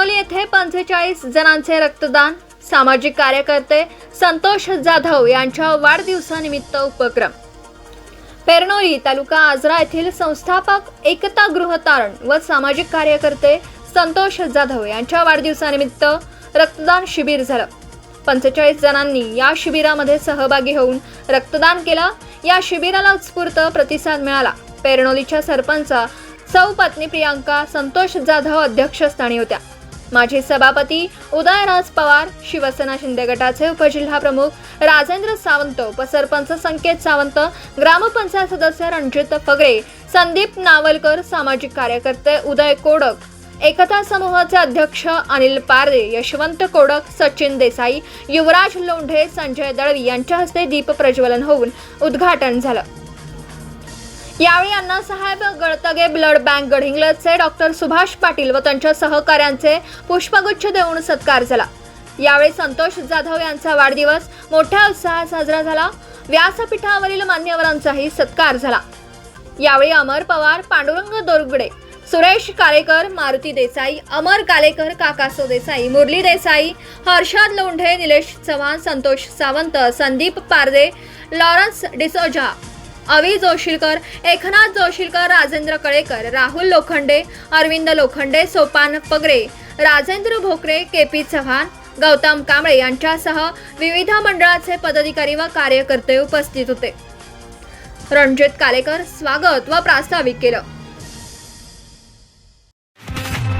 कणोली येथे पंचेचाळीस जणांचे रक्तदान. सामाजिक कार्यकर्ते संतोष जाधव यांच्या वाढदिवसानिमित्त उपक्रम. पेरणोली तालुका आजरा येथील संस्थापक एकता गृहतारण व सामाजिक कार्यकर्ते संतोष जाधव यांच्या वाढदिवसानिमित्त रक्तदान शिबिर झालं. पंचेचाळीस जणांनी या शिबिरामध्ये सहभागी होऊन रक्तदान केलं. या शिबिराला उत्स्फूर्त प्रतिसाद मिळाला. पेरणोलीच्या सरपंच सौ पत्नी प्रियांका संतोष जाधव अध्यक्षस्थानी होत्या. माजी सभापती उदयराज पवार शिवसेना शिंदे गटाचे उपजिल्हा प्रमुख राजेंद्र सावंत उपसरपंच संकेत सावंत ग्रामपंचायत सदस्य रणजित फगरे संदीप नावलकर सामाजिक कार्यकर्ते उदय कोडक एकता समूहाचे अध्यक्ष अनिल पारदे यशवंत कोडक सचिन देसाई युवराज लोंढे संजय दळवी यांच्या हस्ते दीप प्रज्वलन होऊन उद्घाटन झालं. यावेळी अण्णासाहेब गळतगे ब्लड बँक गडहिंग्लजचे डॉक्टर सुभाष पाटील व त्यांच्या सहकाऱ्यांचे पुष्पगुच्छ देऊन सत्कार झाला. यावेळी संतोष जाधव यांचा वाढदिवस मोठ्या उत्साहात साजरा झाला. व्यासपीठावरील मान्यवरांचाही सत्कार झाला. यावेळी Amar Pawar Pandurang Dorgade Suresh Kalekar Maruti Desai Amar Kalekar Kakaso Desai Murli Desai Harshad Londhe Nilesh Chavan Santosh Sawant Sandeep Parde Lawrence D'Souza Avi Joshilkar Eknath Joshilkar Rajendra Kalekar Rahul Lokhande Arvind Lokhande Sopan Pagare Rajendra Bhokare K P Chavan Gautam Kamble यांच्यासह विविध मंडळाचे पदाधिकारी व कार्यकर्ते उपस्थित होते. रणजित कालेकर स्वागत व प्रास्ताविक केलं.